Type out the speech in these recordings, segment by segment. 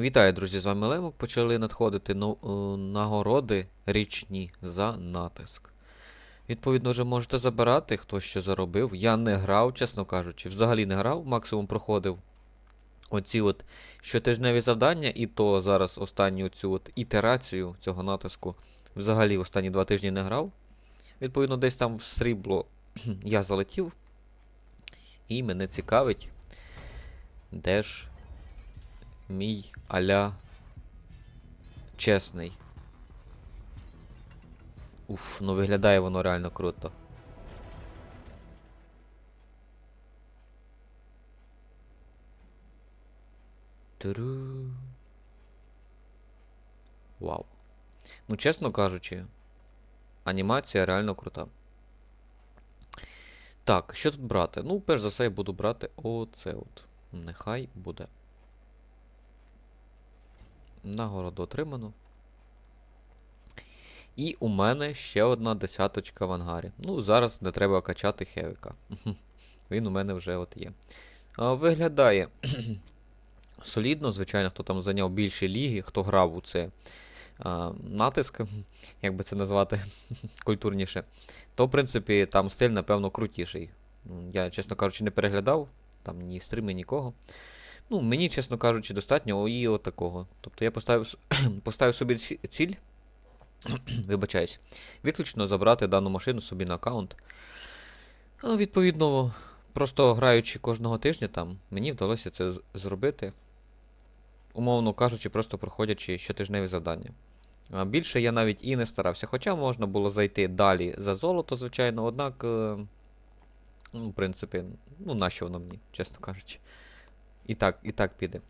Вітаю, друзі! З вами Лемок. Почали надходити е, нагороди річні за натиск. Відповідно, вже можете забирати, хто що заробив. Я не грав, чесно кажучи, взагалі не грав, максимум проходив оці от щотижневі завдання, і то зараз останню цю от ітерацію цього натиску взагалі останні два тижні не грав. Відповідно, десь там в срібло я залетів. І мене цікавить, де ж мій аля чесний. Уф, ну виглядає воно реально круто. Туру. Вау. Ну, чесно кажучи, анімація реально крута. Так, що тут брати? Ну, перш за все, я буду брати оце от. Нехай буде. Нагороду отримано. І у мене ще одна десяточка в ангарі. Ну, зараз не треба качати хевіка. Він у мене вже от є. Виглядає солідно, звичайно, хто там зайняв більше ліги, хто грав у це натиск, як би це назвати культурніше, то, в принципі, там стиль, напевно, крутіший. Я, чесно кажучи, не переглядав, там ні стріми, нікого. Ну, мені, чесно кажучи, достатньо і от такого. Тобто я поставив, поставив собі ці- ціль, вибачаюсь, виключно забрати дану машину собі на аккаунт. А, відповідно, просто граючи кожного тижня там, мені вдалося це зробити. Умовно кажучи, просто проходячи щотижневі завдання. Більше я навіть і не старався. Хоча можна було зайти далі за золото, звичайно, однак, е, ну, в принципі, ну, нащо воно мені, чесно кажучи. І так, і так піде.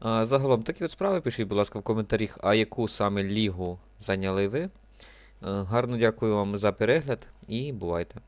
А, загалом, такі от справи, пишіть, будь ласка, в коментарях, а яку саме лігу зайняли ви. А, гарно дякую вам за перегляд і бувайте.